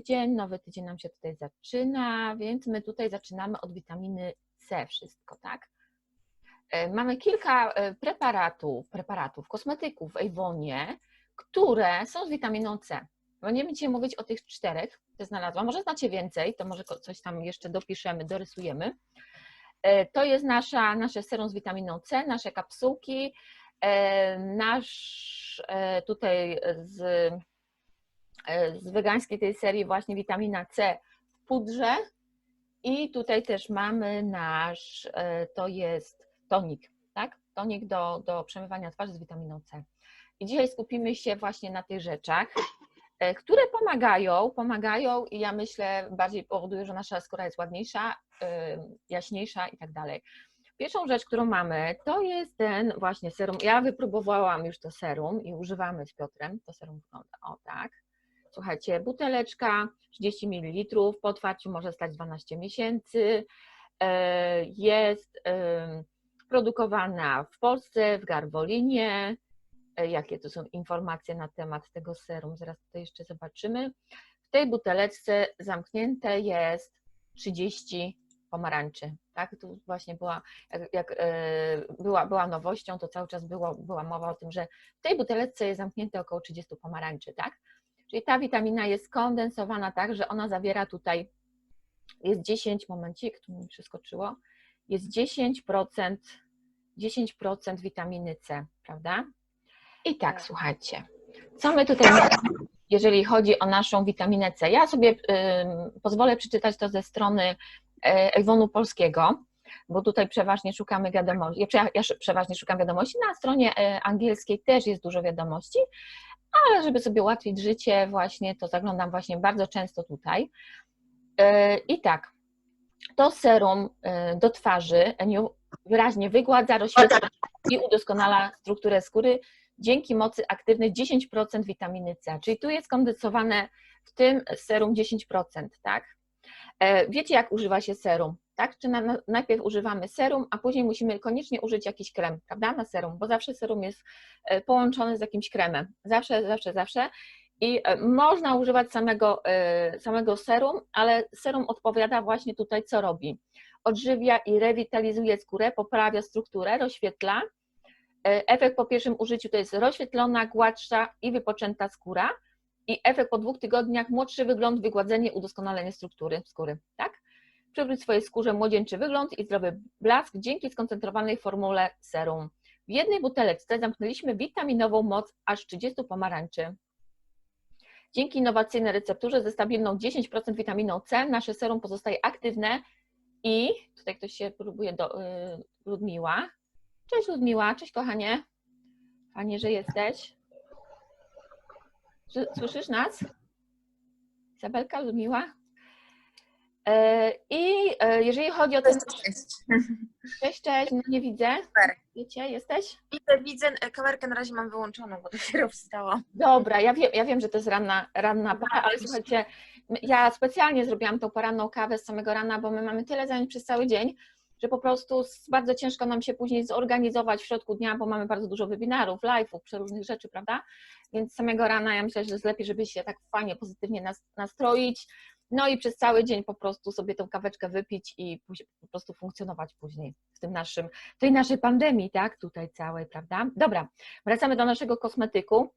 tydzień, nowy tydzień nam się tutaj zaczyna, więc my tutaj zaczynamy od witaminy C wszystko, tak? E, mamy kilka e, preparatów, preparatów, kosmetyków w Avonie, które są z witaminą C. Będziemy dzisiaj mówić o tych czterech, które znalazłam. Może znacie więcej, to może coś tam jeszcze dopiszemy, dorysujemy. E, to jest nasza, nasze serum z witaminą C, nasze kapsułki, nasz tutaj z, z wegańskiej tej serii właśnie witamina C w pudrze i tutaj też mamy nasz, to jest tonik, tak? Tonik do, do przemywania twarzy z witaminą C. I dzisiaj skupimy się właśnie na tych rzeczach, e, które pomagają, pomagają i ja myślę bardziej powodują, że nasza skóra jest ładniejsza, jaśniejsza i tak dalej. Pierwszą rzecz, którą mamy, to jest ten właśnie serum. Ja wypróbowałam już to serum i używamy z Piotrem. To serum wygląda o tak. Słuchajcie, buteleczka 30 ml, po otwarciu może stać 12 miesięcy. E, jest produkowana w Polsce, w Garwolinie. E, jakie to są informacje na temat tego serum? Zaraz tutaj jeszcze zobaczymy. W tej buteleczce zamknięte jest 30 pomarańczy. Tak, tu właśnie była, jak, jak e, była, była nowością, to cały czas było, była mowa o tym, że w tej buteleczce jest zamknięte około 30 pomarańczy, tak? Czyli ta witamina jest skondensowana tak, że ona zawiera tutaj, jest 10, momencik, tu mi przeskoczyło, jest 10%, 10% witaminy C, prawda? I tak, tak, słuchajcie, co my tutaj mamy, jeżeli chodzi o naszą witaminę C? Ja sobie y, pozwolę przeczytać to ze strony Ewonu Polskiego, bo tutaj przeważnie szukamy wiadomości, ja, ja przeważnie szukam wiadomości, na stronie e, angielskiej też jest dużo wiadomości, ale żeby sobie ułatwić życie właśnie, to zaglądam właśnie bardzo często tutaj. E, I tak, to serum y, do twarzy Eniu wyraźnie wygładza, rozświetla i udoskonala strukturę skóry dzięki mocy aktywnej 10% witaminy C. Czyli tu jest kondensowane w tym serum 10%, tak? E, wiecie, jak używa się serum, tak? Czy na, najpierw używamy serum, a później musimy koniecznie użyć jakiś krem, prawda? Na serum, bo zawsze serum jest e, połączony z jakimś kremem. Zawsze, zawsze, zawsze. I e, można używać samego, e, samego serum, ale serum odpowiada właśnie tutaj, co robi. Odżywia i rewitalizuje skórę, poprawia strukturę, rozświetla. Efekt po pierwszym użyciu to jest rozświetlona, gładsza i wypoczęta skóra. I efekt po dwóch tygodniach młodszy wygląd, wygładzenie, udoskonalenie struktury skóry. Tak? Przywróć swojej skórze młodzieńczy wygląd i zdrowy blask dzięki skoncentrowanej formule serum. W jednej buteleczce zamknęliśmy witaminową moc aż 30 pomarańczy. Dzięki innowacyjnej recepturze ze stabilną 10% witaminą C nasze serum pozostaje aktywne i tutaj ktoś się próbuje do y, Ludmiła. Cześć Ludmiła, cześć kochanie. Fajnie, że jesteś. Słyszysz nas? Isabelka, Ludmiła? E, I e, jeżeli chodzi o ten... Cześć, cześć, cześć, no nie widzę. Super. Wiecie, jesteś? Widzę, widzę, e, kamerkę na razie mam wyłączoną, bo dopiero wstałam. Dobra, ja wiem, ja wiem, że to jest ranna, ranna para, ale słuchajcie, ja specjalnie zrobiłam tą poranną kawę z samego rana, bo my mamy tyle zajęć przez cały dzień, że po prostu bardzo ciężko nam się później zorganizować w środku dnia, bo mamy bardzo dużo webinarów, live'ów, przeróżnych rzeczy, prawda? Więc samego rana ja myślę, że jest lepiej, żeby się tak fajnie, pozytywnie nastroić, no i przez cały dzień po prostu sobie tą kaweczkę wypić i po prostu funkcjonować później w tym naszym, tej naszej pandemii, tak, tutaj całej, prawda? Dobra, wracamy do naszego kosmetyku.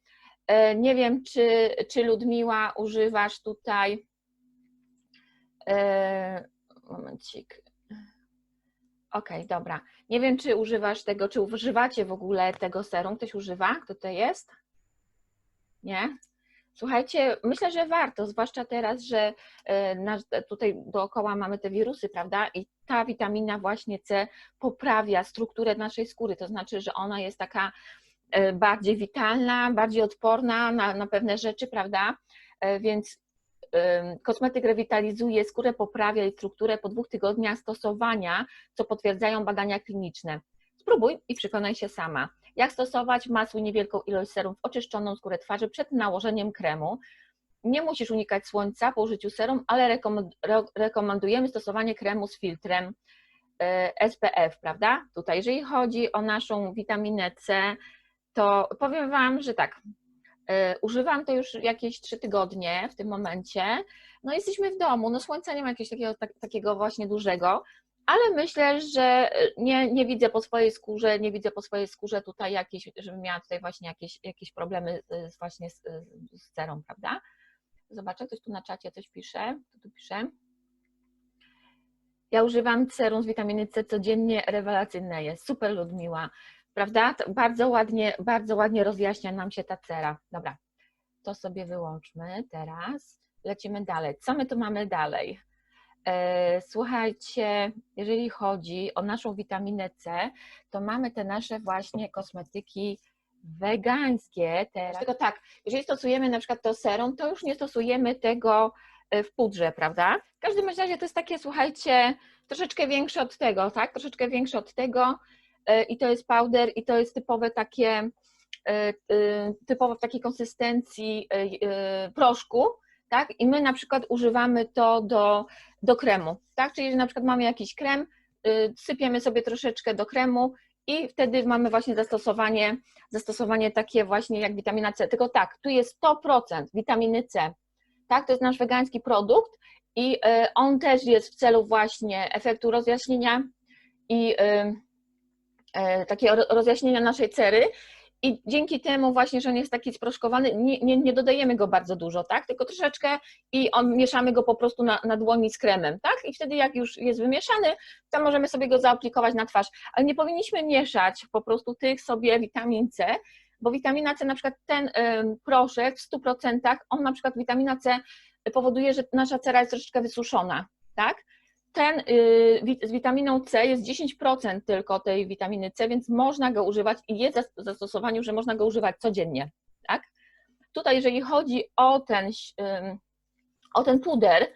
E, nie wiem, czy, czy Ludmiła używasz tutaj, e, momencik, okej, okay, dobra, nie wiem, czy używasz tego, czy używacie w ogóle tego serum, ktoś używa, kto to jest? Nie? Słuchajcie, myślę, że warto, zwłaszcza teraz, że e, tutaj dookoła mamy te wirusy, prawda? I ta witamina właśnie C poprawia strukturę naszej skóry, to znaczy, że ona jest taka e, bardziej witalna, bardziej odporna na, na pewne rzeczy, prawda? E, więc kosmetyk rewitalizuje skórę, poprawia jej strukturę po dwóch tygodniach stosowania, co potwierdzają badania kliniczne. Spróbuj i przekonaj się sama. Jak stosować? Masuj niewielką ilość serum w oczyszczoną skórę twarzy przed nałożeniem kremu. Nie musisz unikać słońca po użyciu serum, ale rekomendujemy stosowanie kremu z filtrem e, SPF, prawda? Tutaj, jeżeli chodzi o naszą witaminę C, to powiem Wam, że tak, E, Używam to już jakieś trzy tygodnie w tym momencie. No jesteśmy w domu, no słońca nie ma jakiegoś takiego, tak, takiego właśnie dużego, ale myślę, że nie, nie widzę po swojej skórze, nie widzę po swojej skórze tutaj jakieś, żebym miała tutaj właśnie jakieś, jakieś problemy z, właśnie z, z cerą, prawda? Zobaczę, ktoś tu na czacie coś pisze. Kto tu pisze? Ja używam serum z witaminy C codziennie, rewelacyjne jest. Super Ludmiła, prawda? To Bardzo ładnie, bardzo ładnie rozjaśnia nam się ta cera. Dobra, to sobie wyłączmy teraz. Lecimy dalej. Co my tu mamy dalej? E, Słuchajcie, jeżeli chodzi o naszą witaminę C, to mamy te nasze właśnie kosmetyki wegańskie teraz. Tylko tak, jeżeli stosujemy na przykład to serum, to już nie stosujemy tego e, w pudrze, prawda? W każdym razie to jest takie, słuchajcie, troszeczkę większe od tego, tak? Troszeczkę większe od tego e, i to jest powder i to jest typowe takie, typowo w takiej konsystencji proszku, tak? I my na przykład używamy to do, do kremu, tak? Czyli że na przykład mamy jakiś krem, y, sypiemy sobie troszeczkę do kremu i wtedy mamy właśnie zastosowanie, zastosowanie takie właśnie jak witamina C. Tylko tak, tu jest 100% witaminy C, tak? To jest nasz wegański produkt i y, on też jest w celu właśnie efektu rozjaśnienia i y, takiego ro- rozjaśnienia naszej cery. I dzięki temu właśnie, że on jest taki sproszkowany, nie, nie, nie dodajemy go bardzo dużo, tak? Tylko troszeczkę i on, mieszamy go po prostu na, na dłoni z kremem, tak? I wtedy jak już jest wymieszany, to możemy sobie go zaaplikować na twarz. Ale nie powinniśmy mieszać po prostu tych sobie witamin C, bo witamina C, na przykład ten ym, proszek w 100%, on na przykład witamina C powoduje, że nasza cera jest troszeczkę wysuszona, tak? Ten y, z witaminą C jest 10% tylko tej witaminy C, więc można go używać i jest w zastosowaniu, że można go używać codziennie, tak? Tutaj, jeżeli chodzi o ten, o ten puder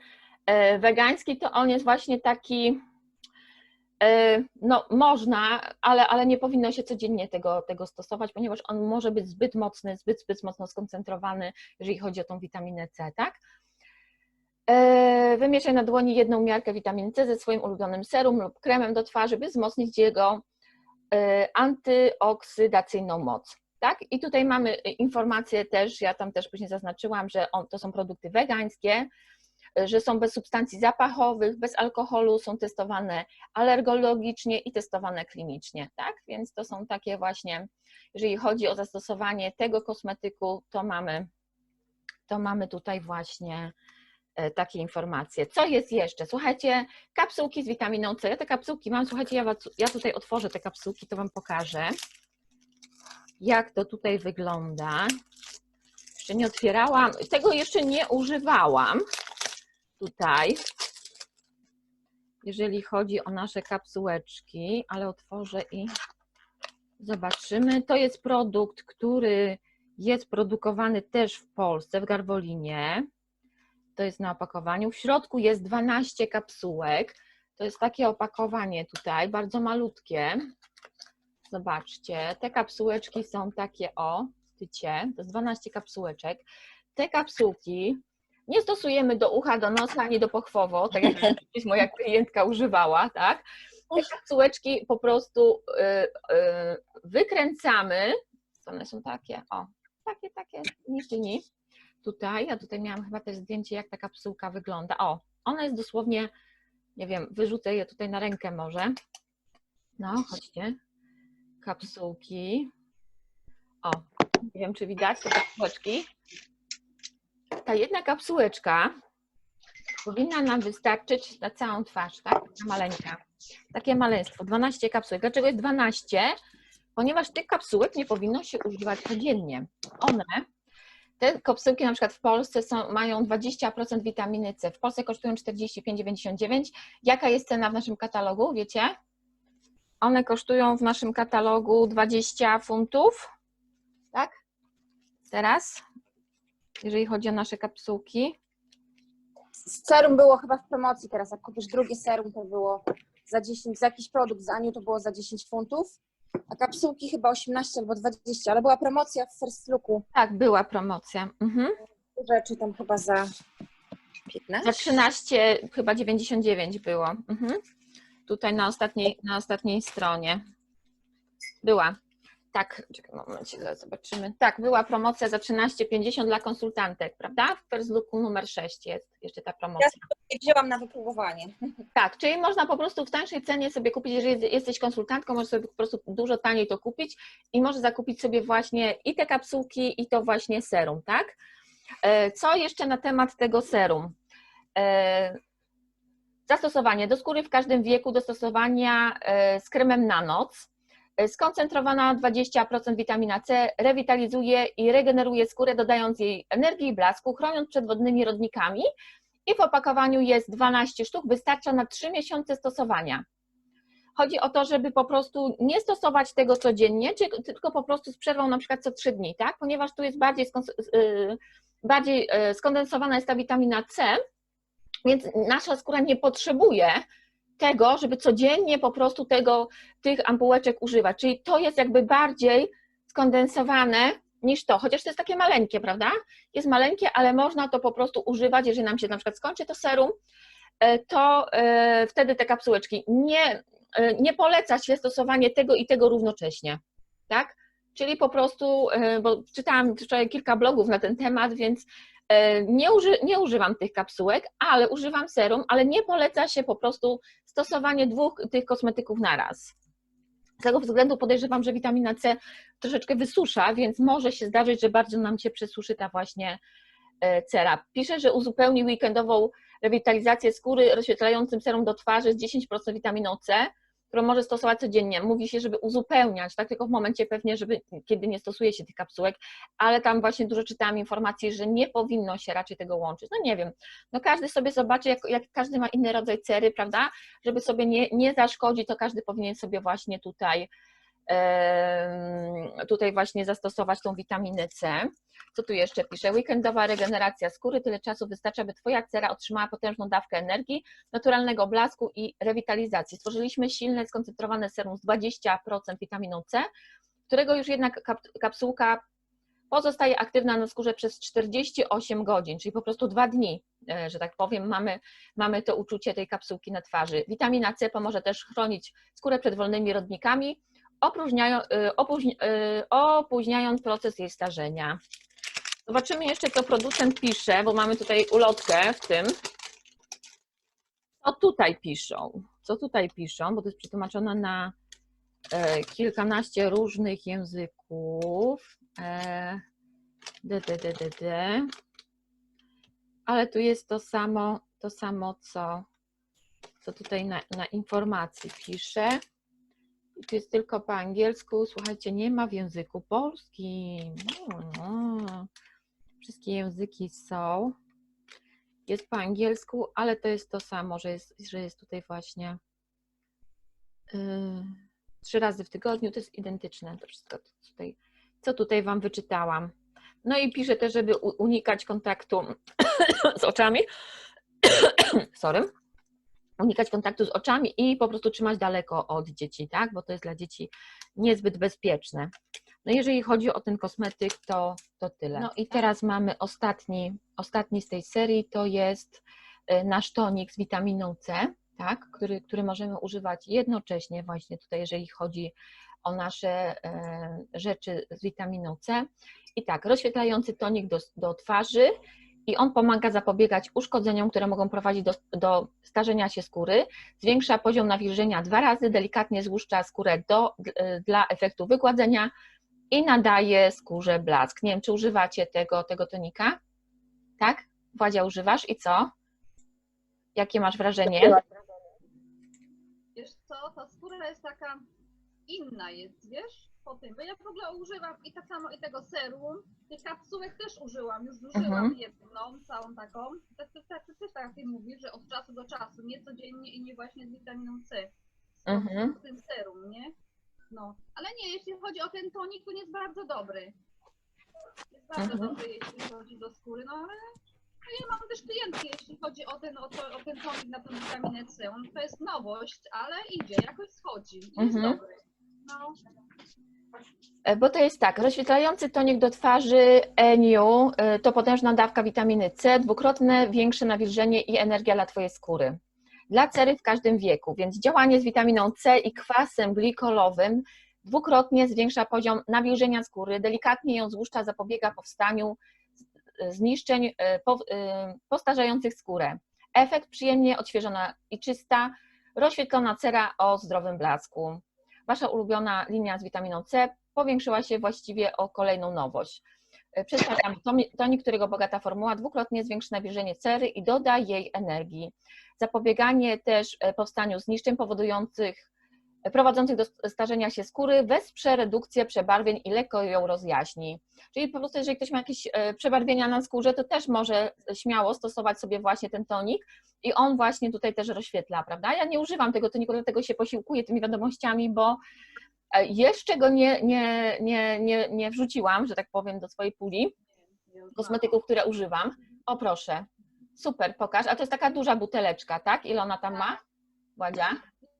e, wegański, to on jest właśnie taki, e, no można, ale, ale nie powinno się codziennie tego, tego stosować, ponieważ on może być zbyt mocny, zbyt, zbyt mocno skoncentrowany, jeżeli chodzi o tą witaminę C, tak? Wymieszaj na dłoni jedną miarkę witaminy C ze swoim ulubionym serum lub kremem do twarzy, by wzmocnić jego e, antyoksydacyjną moc. Tak? I tutaj mamy informacje też, ja tam też później zaznaczyłam, że on, to są produkty wegańskie, e, że są bez substancji zapachowych, bez alkoholu, są testowane alergologicznie i testowane klinicznie, tak? Więc to są takie właśnie, jeżeli chodzi o zastosowanie tego kosmetyku, to mamy, to mamy tutaj właśnie takie informacje. Co jest jeszcze? Słuchajcie, kapsułki z witaminą C. Ja te kapsułki mam, słuchajcie, ja, ja tutaj otworzę te kapsułki, to Wam pokażę, jak to tutaj wygląda. Jeszcze nie otwierałam, tego jeszcze nie używałam tutaj, jeżeli chodzi o nasze kapsułeczki, ale otworzę i zobaczymy. To jest produkt, który jest produkowany też w Polsce, w Garwolinie. To jest na opakowaniu. W środku jest 12 kapsułek. To jest takie opakowanie tutaj, bardzo malutkie. Zobaczcie, te kapsułeczki są takie o, tycie, to jest 12 kapsułeczek. Te kapsułki nie stosujemy do ucha, do nosa, ani do pochwowo, tak jak moja klientka używała, tak? Te kapsułeczki po prostu y, y, wykręcamy, one są takie, o, takie, takie, niszczyni. Tutaj, ja tutaj miałam chyba też zdjęcie, jak ta kapsułka wygląda. O, ona jest dosłownie, nie wiem, wyrzucę je tutaj na rękę może. No, chodźcie. Kapsułki. O, nie wiem, czy widać te kapsułeczki. Ta jedna kapsułeczka powinna nam wystarczyć na całą twarz, tak? Taka maleńka. Takie maleństwo, 12 kapsułek. Dlaczego jest 12? Ponieważ tych kapsułek nie powinno się używać codziennie. One, te kapsułki na przykład w Polsce są, mają 20% witaminy C. W Polsce kosztują 45,99. Jaka jest cena w naszym katalogu, wiecie? One kosztują w naszym katalogu 20 funtów. Tak? Teraz, jeżeli chodzi o nasze kapsułki. Serum było chyba w promocji teraz, jak kupisz drugie serum, to było za 10, za jakiś produkt z Aniu to było za 10 funtów, a kapsułki chyba 18 albo 20, ale była promocja w First Looku, Tak, była promocja. Mhm. rzeczy tam chyba za Za 15. 13, chyba 99 było. Mhm. Tutaj na ostatniej, na ostatniej stronie. Była. Tak, czekaj, moment, zaraz zobaczymy. Tak, była promocja za 13,50 dla konsultantek, prawda? W First Looku numer 6 jest jeszcze ta promocja. I wzięłam na wypróbowanie. Tak, czyli można po prostu w tańszej cenie sobie kupić, jeżeli jesteś konsultantką, możesz sobie po prostu dużo taniej to kupić i możesz zakupić sobie właśnie i te kapsułki, i to właśnie serum, tak? E, Co jeszcze na temat tego serum? E, Zastosowanie do skóry w każdym wieku, do stosowania e, z kremem na noc. E, Skoncentrowana 20% witamina C rewitalizuje i regeneruje skórę, dodając jej energii i blasku, chroniąc przed wodnymi rodnikami i w opakowaniu jest 12 sztuk, wystarcza na 3 miesiące stosowania. Chodzi o to, żeby po prostu nie stosować tego codziennie, tylko po prostu z przerwą na przykład co 3 dni, tak? Ponieważ tu jest bardziej, y, bardziej y, skondensowana jest ta witamina C, więc nasza skóra nie potrzebuje tego, żeby codziennie po prostu tego, tych ampułeczek używać. Czyli to jest jakby bardziej skondensowane niż to, chociaż to jest takie maleńkie, prawda? Jest maleńkie, ale można to po prostu używać, jeżeli nam się na przykład skończy to serum, e, to e, wtedy te kapsułeczki. Nie, e, nie poleca się stosowanie tego i tego równocześnie, tak? Czyli po prostu, bo czytałam wczoraj kilka blogów na ten temat, więc nie, uży, nie używam tych kapsułek, ale używam serum, ale nie poleca się po prostu stosowanie dwóch tych kosmetyków na raz. Z tego względu podejrzewam, że witamina C troszeczkę wysusza, więc może się zdarzyć, że bardzo nam się przesuszy ta właśnie e, cera. Pisze, że uzupełni weekendową rewitalizację skóry rozświetlającym serum do twarzy z 10% witaminą C, którą może stosować codziennie. Mówi się, żeby uzupełniać, tak tylko w momencie pewnie, żeby kiedy nie stosuje się tych kapsułek, ale tam właśnie dużo czytałam informacji, że nie powinno się raczej tego łączyć. No nie wiem, no każdy sobie zobaczy, jak, jak każdy ma inny rodzaj cery, prawda, żeby sobie nie, nie zaszkodzić, to każdy powinien sobie właśnie tutaj tutaj właśnie zastosować tą witaminę C. Co tu jeszcze pisze? Weekendowa regeneracja skóry. Tyle czasu wystarcza, by Twoja cera otrzymała potężną dawkę energii, naturalnego blasku i rewitalizacji. Stworzyliśmy silne, skoncentrowane serum z 20% witaminą C, którego już jednak kap- kapsułka pozostaje aktywna na skórze przez 48 godzin, czyli po prostu dwa dni, e, że tak powiem, mamy, mamy to uczucie tej kapsułki na twarzy. Witamina C pomoże też chronić skórę przed wolnymi rodnikami, opróżniają, y, opóźni, y, opóźniając proces jej starzenia. Zobaczymy jeszcze, co producent pisze, bo mamy tutaj ulotkę w tym. Co tutaj piszą? Co tutaj piszą? Bo to jest przetłumaczone na e, kilkanaście różnych języków. E, d, d, d, d, d. Ale tu jest to samo, to samo co, co tutaj na, na informacji pisze. Tu jest tylko po angielsku. Słuchajcie, nie ma w języku polskim. No. Wszystkie języki są. Jest po angielsku, ale to jest to samo, że jest, że jest tutaj właśnie yy, trzy razy w tygodniu. To jest identyczne. To wszystko tutaj, co tutaj Wam wyczytałam. No i piszę też, żeby unikać kontaktu z oczami. Sorry unikać kontaktu z oczami i po prostu trzymać daleko od dzieci, tak? Bo to jest dla dzieci niezbyt bezpieczne. No jeżeli chodzi o ten kosmetyk, to, to tyle. No i teraz mamy ostatni, ostatni z tej serii, to jest y, nasz tonik z witaminą C, tak? Który, który możemy używać jednocześnie właśnie tutaj, jeżeli chodzi o nasze e, rzeczy z witaminą C. I tak, rozświetlający tonik do, do twarzy, i on pomaga zapobiegać uszkodzeniom, które mogą prowadzić do, do starzenia się skóry, zwiększa poziom nawilżenia dwa razy, delikatnie złuszcza skórę do, dla efektu wygładzenia i nadaje skórze blask. Nie wiem, czy używacie tego, tego tonika? Tak? Władzia, używasz i co? Jakie masz wrażenie? Wiesz co, ta skóra jest taka inna jest, wiesz, po tym, bo ja w ogóle używam i tak samo i tego serum, tych kapsułek też użyłam, już użyłam Mhm. jedną, całą taką, tak, tak, tak, też tak jak mówisz, że od czasu do czasu, nie codziennie i nie właśnie z witaminą C, z Mhm. tym serum, nie? No, ale nie, jeśli chodzi o ten tonik, to jest bardzo dobry. Jest bardzo Mhm. dobry, jeśli chodzi do skóry, no ale no ja mam też klientki, jeśli chodzi o ten, o, to, o ten tonik na tą witaminę C. On, to jest nowość, ale idzie, jakoś schodzi. Jest Mhm. dobry. No, Bo to jest tak, rozświetlający tonik do twarzy ENIU e, to potężna dawka witaminy C, dwukrotne większe nawilżenie i energia dla Twojej skóry. Dla cery w każdym wieku, więc działanie z witaminą C i kwasem glikolowym dwukrotnie zwiększa poziom nawilżenia skóry, delikatnie ją złuszcza, zapobiega powstaniu zniszczeń e, e, postarzających skórę. Efekt przyjemnie odświeżona i czysta, rozświetlona cera o zdrowym blasku. Wasza ulubiona linia z witaminą C powiększyła się właściwie o kolejną nowość. E, Przedstawiam tonik, którego bogata formuła dwukrotnie zwiększy nawilżenie cery i doda jej energii. Zapobieganie też e, powstaniu zniszczeń powodujących, prowadzących do starzenia się skóry, wesprze redukcję przebarwień i lekko ją rozjaśni. Czyli po prostu, jeżeli ktoś ma jakieś e, przebarwienia na skórze, to też może śmiało stosować sobie właśnie ten tonik i on właśnie tutaj też rozświetla, prawda? Ja nie używam tego toniku, dlatego się posiłkuję tymi wiadomościami, bo e, jeszcze go nie, nie, nie, nie, nie wrzuciłam, że tak powiem, do swojej puli kosmetyków, które używam. O proszę, super, pokaż. A to jest taka duża buteleczka, tak? Ile ona tam ma?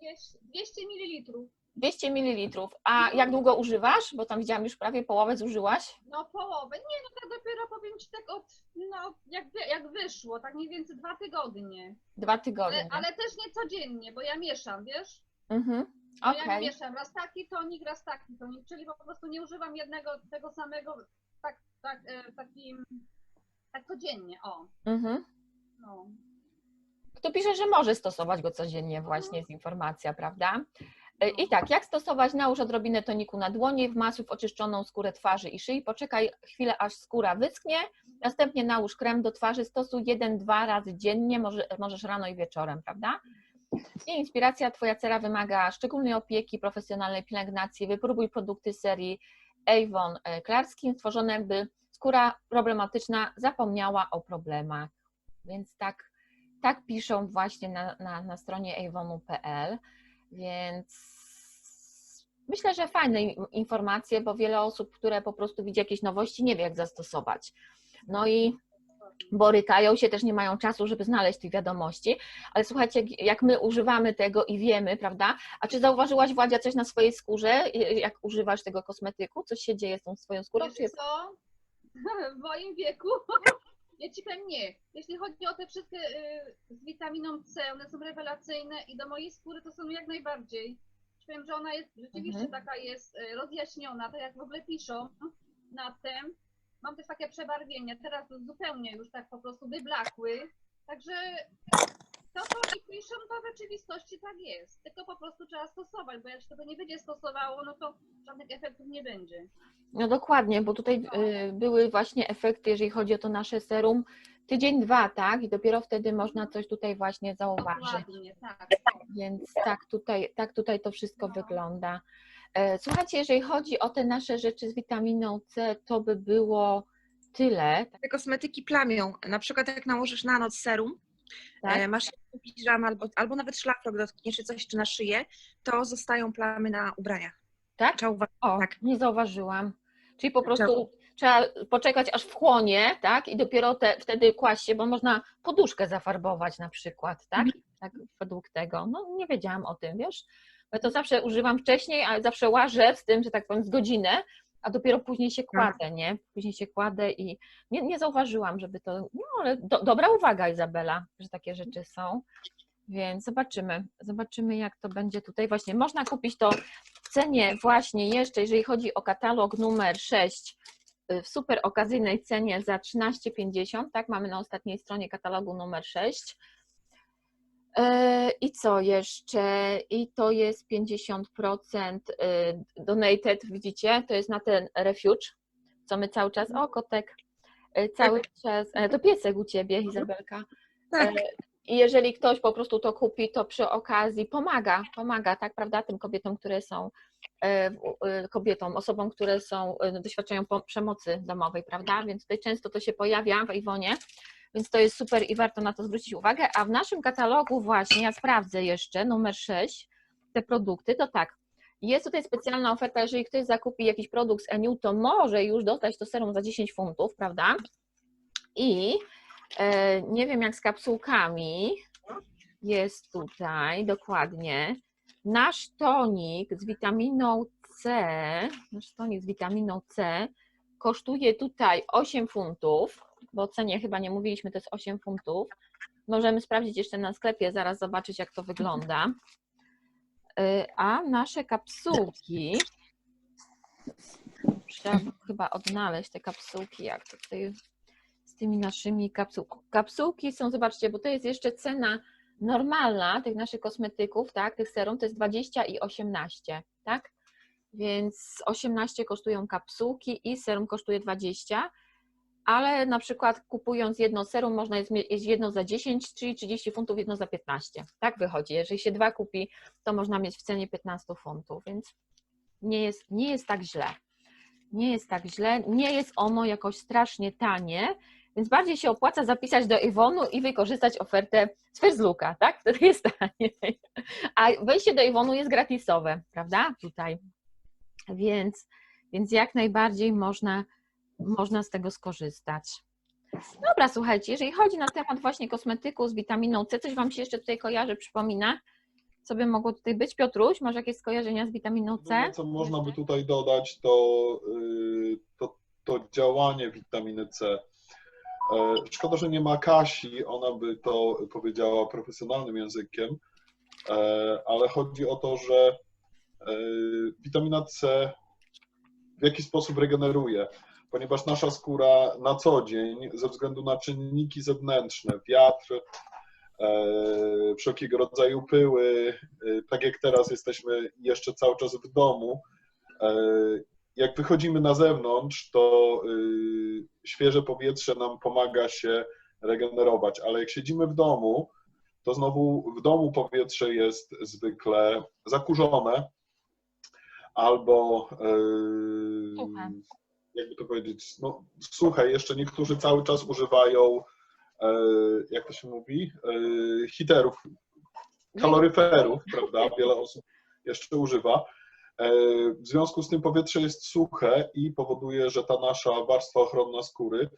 Władzia? 200 ml. 200 ml. A jak długo używasz? Bo tam widziałam już prawie połowę zużyłaś. No połowę. Nie, no tak dopiero powiem Ci tak od, no jak, jak wyszło, tak mniej więcej dwa tygodnie. Dwa Ale, tygodnie. ale też nie codziennie, bo ja mieszam, wiesz? Mhm. Bo Okej. Ja mieszam raz taki tonik, raz taki tonik, czyli po prostu nie używam jednego tego samego tak, tak, e, takim, tak codziennie, o. Mhm. No. Kto pisze, że może stosować go codziennie, właśnie jest informacja, prawda? E, I tak, jak stosować? Nałóż odrobinę toniku na dłonie, wmasuj w oczyszczoną skórę twarzy i szyi, poczekaj chwilę, aż skóra wyschnie, następnie nałóż krem do twarzy, stosuj 1-2 razy dziennie, może, możesz rano i wieczorem, prawda? I inspiracja, Twoja cera wymaga szczególnej opieki, profesjonalnej pielęgnacji, wypróbuj produkty serii Avon e, Klarskin, stworzone by skóra problematyczna zapomniała o problemach. Więc tak, tak piszą właśnie na, na, na stronie avonu.pl, więc myślę, że fajne in- informacje, bo wiele osób, które po prostu widzi jakieś nowości, nie wie jak zastosować. No i borykają się, też nie mają czasu, żeby znaleźć tych wiadomości, ale słuchajcie, jak- my używamy tego i wiemy, prawda? A czy zauważyłaś, Władzia, coś na swojej skórze, jak używasz tego kosmetyku? Coś się dzieje z tą swoją skórą? Wiesz co? W moim wieku, ja ci powiem nie. Jeśli chodzi o te wszystkie y, z witaminą C, one są rewelacyjne i do mojej skóry to są jak najbardziej. Ci Powiem, że ona jest rzeczywiście Mhm. taka jest y, rozjaśniona, tak jak w ogóle piszą na tym. Mam też takie przebarwienia, teraz zupełnie już tak po prostu wyblakły. Także to, co oni piszą, to w rzeczywistości tak jest. Tylko po prostu trzeba stosować, bo jak się tego nie będzie stosowało, no to żadnych efektów nie będzie. No dokładnie, bo tutaj y, były właśnie efekty, jeżeli chodzi o to nasze serum, tydzień, dwa, tak? I dopiero wtedy można coś tutaj właśnie zauważyć. Dokładnie, tak. Więc tak tutaj, tak tutaj to wszystko No. wygląda. E, Słuchajcie, jeżeli chodzi o te nasze rzeczy z witaminą C, to by było tyle. Te kosmetyki plamią. Na przykład jak nałożysz na noc serum, Tak? e, masz piżamę albo, albo nawet szlafrok dotkniesz czy coś, czy na szyję, to zostają plamy na ubraniach. Tak? Trzeba uważać. O, tak. nie zauważyłam. Czyli po prostu Trzeba. trzeba poczekać aż wchłonie, tak? I dopiero te, wtedy kłaść się, bo można poduszkę zafarbować na przykład, tak? Tak według tego. No nie wiedziałam o tym, wiesz? Ja to zawsze używam wcześniej, ale zawsze łażę z tym, że tak powiem, z godzinę, a dopiero później się kładę, nie? Później się kładę i nie, nie zauważyłam, żeby to. No ale do, dobra uwaga, Izabela, że takie rzeczy są. Więc zobaczymy, zobaczymy jak to będzie tutaj. Właśnie można kupić to w cenie właśnie jeszcze, jeżeli chodzi o katalog numer 6 y, w super okazyjnej cenie za 13,50, tak? Mamy na ostatniej stronie katalogu numer 6. E, I co jeszcze? I to jest 50% y, donated, widzicie? To jest na ten refuge, co my cały czas. O, kotek. y, Cały czas. e, To piesek u ciebie, Izabelka. Tak. E, I jeżeli ktoś po prostu to kupi, to przy okazji pomaga, pomaga, tak, prawda, tym kobietom, które są kobietom, osobom, które są, e, doświadczają przemocy domowej, prawda? Więc tutaj często to się pojawia w Iwonie, więc to jest super i warto na to zwrócić uwagę. A w naszym katalogu właśnie, ja sprawdzę jeszcze, numer 6, te produkty, to tak, jest tutaj specjalna oferta, jeżeli ktoś zakupi jakiś produkt z Eniu, to może już dostać to serum za 10 funtów, prawda? I e, nie wiem jak z kapsułkami, jest tutaj dokładnie nasz tonik z witaminą C, nasz tonik z witaminą C kosztuje tutaj 8 funtów, bo o cenie chyba nie mówiliśmy, to jest 8 funtów. Możemy sprawdzić jeszcze na sklepie, zaraz zobaczyć jak to wygląda. Y, A nasze kapsułki Trzeba chyba odnaleźć te kapsułki, jak to tutaj z tymi naszymi kapsułkami. Kapsułki są, zobaczcie, bo to jest jeszcze cena normalna tych naszych kosmetyków, tak, tych serum, to jest 20 i 18, tak? Więc 18 kosztują kapsułki i serum kosztuje 20, ale na przykład kupując jedno serum można jest jedno za 10, czyli 30 funtów, jedno za 15. Tak wychodzi. Jeżeli się dwa kupi, to można mieć w cenie 15 funtów, więc nie jest, nie jest tak źle. Nie jest tak źle, nie jest ono jakoś strasznie tanie, więc bardziej się opłaca zapisać do Iwonu i wykorzystać ofertę z Ferzluka, tak? Wtedy jest taniej. A wejście do Iwonu jest gratisowe, prawda? Tutaj. Więc, więc jak najbardziej można, można z tego skorzystać. Dobra, słuchajcie, jeżeli chodzi na temat właśnie kosmetyku z witaminą C, coś Wam się jeszcze tutaj kojarzy, przypomina? Co by mogło tutaj być? Piotruś, masz jakieś skojarzenia z witaminą C? No, co można by tutaj dodać, to, y, to, to działanie witaminy C. E, Szkoda, że nie ma Kasi, ona by to powiedziała profesjonalnym językiem, e, ale chodzi o to, że e, witamina C w jakiś sposób regeneruje, ponieważ nasza skóra na co dzień, ze względu na czynniki zewnętrzne, wiatr, e, wszelkiego rodzaju pyły, e, tak jak teraz jesteśmy jeszcze cały czas w domu, e, jak wychodzimy na zewnątrz, to świeże powietrze nam pomaga się regenerować, ale jak siedzimy w domu, to znowu w domu powietrze jest zwykle zakurzone albo Suche. Jakby to powiedzieć, no suche. Jeszcze niektórzy cały czas używają, e, jak to się mówi, e, hiterów, kaloryferów, prawda? Wiele osób jeszcze używa. E, W związku z tym powietrze jest suche i powoduje, że ta nasza warstwa ochronna skóry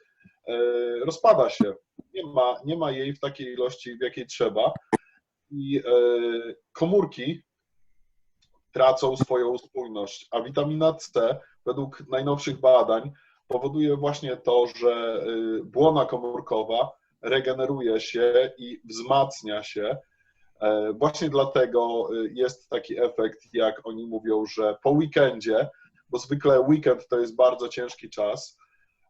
rozpada się. Nie ma, nie ma jej w takiej ilości, w jakiej trzeba. I komórki tracą swoją spójność, a witamina C według najnowszych badań powoduje właśnie to, że y, błona komórkowa regeneruje się i wzmacnia się. E, Właśnie dlatego y, jest taki efekt, jak oni mówią, że po weekendzie, bo zwykle weekend to jest bardzo ciężki czas,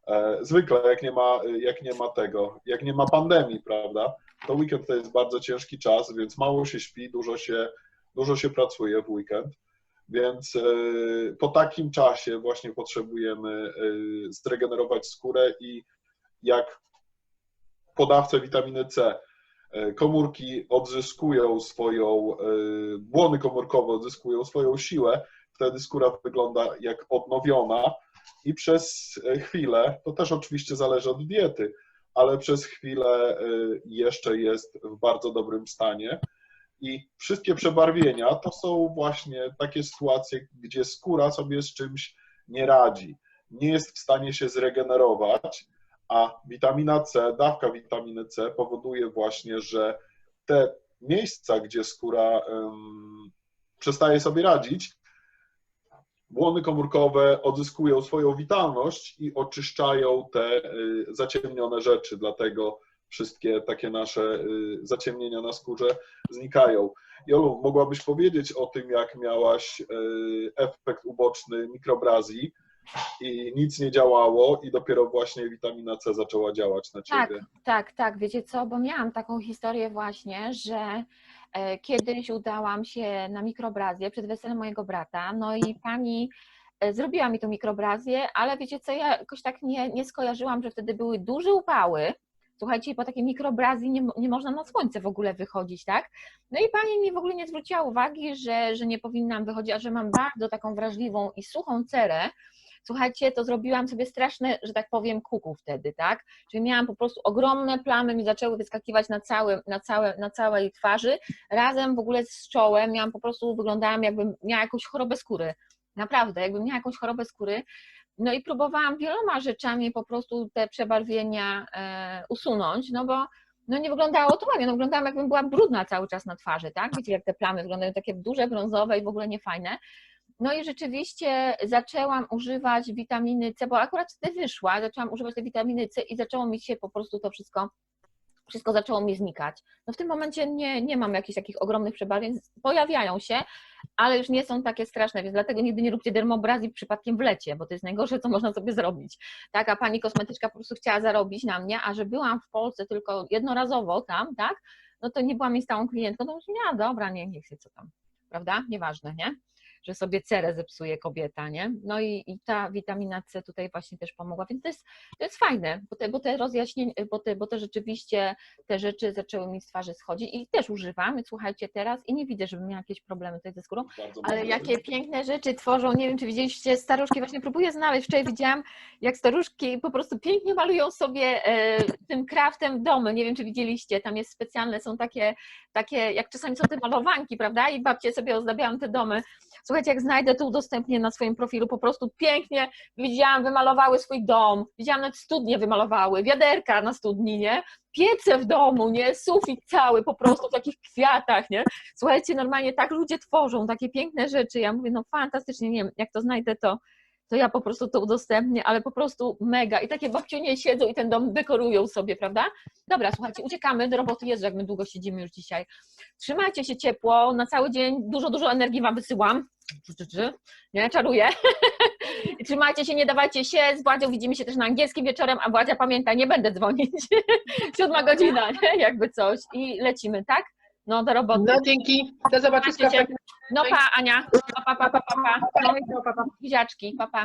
e, zwykle jak nie ma, jak nie ma tego, jak nie ma pandemii, prawda, to weekend to jest bardzo ciężki czas, więc mało się śpi, dużo się, dużo się pracuje w weekend. Więc e, po takim czasie właśnie potrzebujemy e, zregenerować skórę i jak podawcę witaminy C e, komórki odzyskują swoją, błony komórkowe odzyskują swoją siłę, wtedy skóra wygląda jak odnowiona i przez chwilę, to też oczywiście zależy od diety, ale przez chwilę jeszcze jest w bardzo dobrym stanie. I wszystkie przebarwienia to są właśnie takie sytuacje, gdzie skóra sobie z czymś nie radzi, nie jest w stanie się zregenerować, a witamina C, dawka witaminy C powoduje właśnie, że te miejsca, gdzie skóra um, przestaje sobie radzić, błony komórkowe odzyskują swoją witalność i oczyszczają te y, zaciemnione rzeczy, dlatego wszystkie takie nasze y, zaciemnienia na skórze znikają. Jolu, mogłabyś powiedzieć o tym, jak miałaś y, efekt uboczny mikrobrazji i nic nie działało i dopiero właśnie witamina C zaczęła działać na Tak, ciebie. tak, tak. Wiecie co, bo miałam taką historię właśnie, że e, kiedyś udałam się na mikrobrazję przed weselem mojego brata, no i pani e, zrobiła mi tą mikrobrazję, ale wiecie co, ja jakoś tak nie, nie skojarzyłam, że wtedy były duże upały. Słuchajcie, po takiej mikrobrazji nie, nie można na słońce w ogóle wychodzić, tak? No i pani mi w ogóle nie zwróciła uwagi, że, że nie powinnam wychodzić, a że mam bardzo taką wrażliwą i suchą cerę, słuchajcie, to zrobiłam sobie straszne, że tak powiem, kuku wtedy, tak? Czyli miałam po prostu ogromne plamy, mi zaczęły wyskakiwać na, całym, na, całe, na całej twarzy, razem w ogóle z czołem, miałam po prostu, wyglądałam jakbym miała jakąś chorobę skóry. Naprawdę, jakbym miała jakąś chorobę skóry. No i próbowałam wieloma rzeczami po prostu te przebarwienia e, usunąć, no bo no nie wyglądało to ładnie, no wyglądałam jakbym była brudna cały czas na twarzy, tak? Wiecie, jak te plamy wyglądają takie duże, brązowe i w ogóle niefajne. No i rzeczywiście zaczęłam używać witaminy C, bo akurat wtedy wyszła, zaczęłam używać tej witaminy C i zaczęło mi się po prostu to wszystko wszystko zaczęło mi znikać. No w tym momencie nie, nie mam jakichś takich ogromnych przebarwień, pojawiają się, ale już nie są takie straszne, więc dlatego nigdy nie róbcie dermobrazji przypadkiem w lecie, bo to jest najgorsze, co można sobie zrobić. Tak, a pani kosmetyczka po prostu chciała zarobić na mnie, a że byłam w Polsce tylko jednorazowo tam, tak, no to nie byłam jej stałą klientką, to mówię, ja dobra, nie, niech się co tam, prawda, nieważne, nie? Że sobie cerę zepsuje kobieta, nie? No i, i ta witamina C tutaj właśnie też pomogła, więc to jest, to jest fajne, bo te, bo te rozjaśnienia, bo te, bo te rzeczywiście te rzeczy zaczęły mi z twarzy schodzić i też używam, więc słuchajcie teraz i nie widzę, żebym miała jakieś problemy tutaj ze skórą, Bardzo ale jakie piękne rzeczy tworzą, nie wiem, czy widzieliście staruszki, właśnie próbuję znaleźć, wczoraj widziałam, jak staruszki po prostu pięknie malują sobie e, tym craftem domy, nie wiem, czy widzieliście, tam jest specjalne, są takie, takie jak czasami są te malowanki, prawda, i babcie sobie ozdabiają te domy. Słuchajcie, jak znajdę, to udostępnię na swoim profilu, po prostu pięknie widziałam, wymalowały swój dom, widziałam nawet studnie wymalowały, wiaderka na studni, nie, piece w domu, nie, sufit cały po prostu w takich kwiatach, nie, Słuchajcie, normalnie tak ludzie tworzą takie piękne rzeczy. Ja mówię, no fantastycznie, nie wiem, jak to znajdę, to, to ja po prostu to udostępnię, ale po prostu mega. I takie babciunie siedzą i ten dom dekorują sobie, prawda? Dobra, słuchajcie, uciekamy do roboty. Jezu, jak my długo siedzimy już dzisiaj. Trzymajcie się ciepło, na cały dzień dużo, dużo energii wam wysyłam. Nie, czaruję. Trzymajcie się, nie dawajcie się. Z Władzią widzimy się też na angielskim wieczorem, a Władzia pamięta, nie będę dzwonić. Siódma godzina, nie? jakby coś. I lecimy, tak? No, do roboty. No dzięki. Do zobaczyska. No pa, Ania. Pa, pa, pa, pa, pa, pa. No, buziaczki, pa, pa.